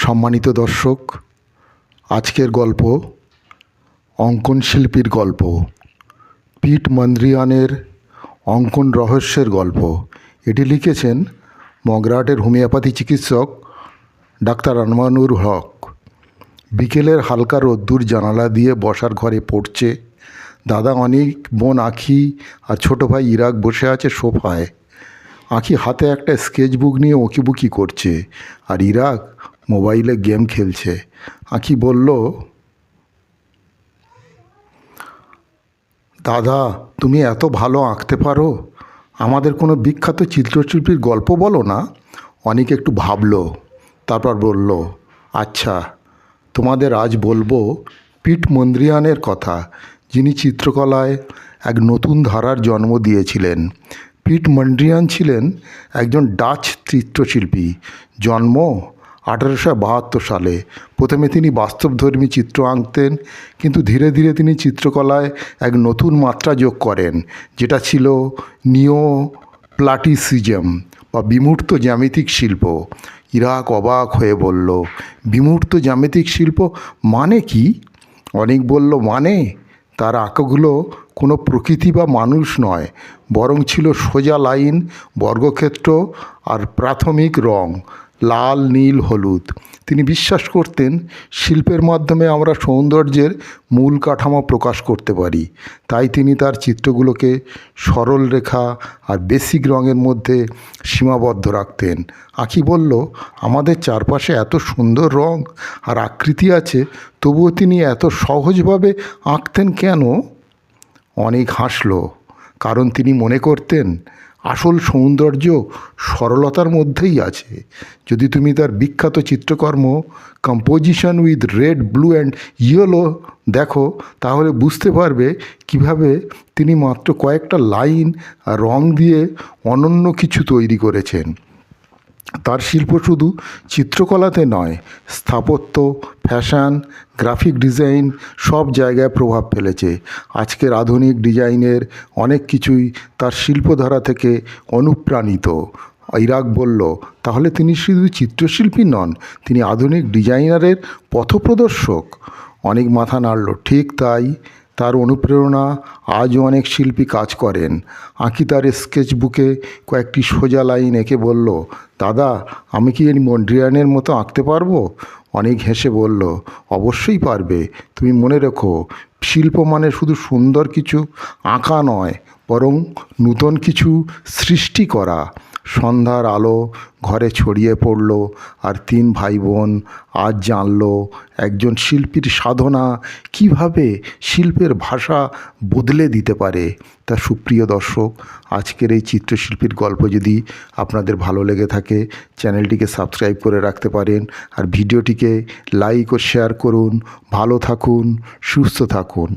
সম্মানিত দর্শক, আজকের গল্প অঙ্কন শিল্পীর গল্প। পিট মন্দ্রিয়ানের অঙ্কন রহস্যের গল্প। এটি লিখেছেন মগরাটের হোমিওপ্যাথি চিকিৎসক ডাক্তার আনমানুর হক। বিকেলের হালকা রোদ্দুর জানালা দিয়ে বসার ঘরে পড়ছে। দাদা অনেক, বোন আঁখি আর ছোট ভাই ইরাক বসে আছে সোফায়। আঁখি হাতে একটা স্কেচ বুক নিয়ে ওকিবুকি করছে। আর ইরাক মোবাইলে গেম খেলছে। আঁখি বলল, দাদা, তুমি এত ভালো আঁকতে পারো? আমাদের কোনো বিখ্যাত চিত্রশিল্পীর গল্প বলো না? অনেক একটু ভাবলো, তারপর বলল আচ্ছা তোমাদের আজ বলব পিট মন্দ্রিয়ানের কথা, যিনি চিত্রকলায় এক নতুন ধারার জন্ম দিয়েছিলেন। পিট মন্ড্রিয়ান ছিলেন একজন ডাচ চিত্রশিল্পী। জন্ম আঠারোশো বাহাত্তর সালে প্রথমে তিনি বাস্তবধর্মী চিত্র আঁকতেন, কিন্তু ধীরে ধীরে তিনি চিত্রকলায় এক নতুন মাত্রা যোগ করেন, যেটা ছিল নিও প্লাটিসিজম বা বিমূর্ত জ্যামিতিক শিল্প। ইরাক অবাক হয়ে বলল, বিমূর্ত জ্যামিতিক শিল্প মানে কি? অনেক বলল মানে? তার আঁকাগুলো কোনো প্রকৃতি বা মানুষ নয়, বরং ছিল সোজা লাইন, বর্গক্ষেত্র আর প্রাথমিক রং। লাল, নীল, হলুদ। তিনি বিশ্বাস করতেন শিল্পের মাধ্যমে আমরা সৌন্দর্যের মূল কাঠামো প্রকাশ করতে পারি। তাই তিনি তার চিত্রগুলোকে সরল রেখা আর বেসিক রঙের মধ্যে সীমাবদ্ধ রাখতেন। আঁকি বলল, আমাদের চারপাশে এত সুন্দর রং আর আকৃতি আছে, তবুও তিনি এত সহজভাবে আঁকতেন কেন? অনেক হাসল। কারণ তিনি মনে করতেন আসল সৌন্দর্য সরলতার মধ্যেই আছে। যদি তুমি তার বিখ্যাত চিত্রকর্ম composition with red blue and yellow দেখো, তাহলে বুঝতে পারবে কীভাবে তিনি মাত্র কয়েকটা লাইন আর রং দিয়ে অনন্য কিছু তৈরি করেছেন। তার শিল্প শুধু চিত্রকলাতে নয়, স্থাপত্য, ফ্যাশন, গ্রাফিক ডিজাইন সব জায়গায় প্রভাব ফেলেছে। আজকের আধুনিক ডিজাইনের অনেক কিছুই তার শিল্পধারা থেকে অনুপ্রাণিত। ইরাক বলল, তাহলে তিনি শুধু চিত্রশিল্পী নন, তিনি আধুনিক ডিজাইনারের পথপ্রদর্শক। অনেক মাথা নাড়ল, ঠিক তাই। তার অনুপ্রেরণা আজও অনেক শিল্পী কাজ করেন। আঁকি তার স্কেচ বুকে কয়েকটি সোজা লাইন এঁকে বলল, দাদা, আমি কি এই মন্ড্রিয়ানের মতো আঁকতে পারব? অনেক হেসে বলল, অবশ্যই পারবে। তুমি মনে রেখো, শিল্প মানে শুধু সুন্দর কিছু আঁকা নয়, বরং নূতন কিছু সৃষ্টি করা। সন্ধ্যার আলো ঘরে ছড়িয়ে পড়ল আর তিন ভাই বোন আজ জানল একজন শিল্পীর সাধনা কীভাবে শিল্পের ভাষা বদলে দিতে পারে। তা সুপ্রিয় দর্শক, আজকের এই চিত্রশিল্পীর গল্প যদি আপনাদের ভালো লেগে থাকে, চ্যানেলটিকে সাবস্ক্রাইব করে রাখতে পারেন আর ভিডিওটিকে লাইক ও শেয়ার করুন। ভালো থাকুন, সুস্থ থাকুন।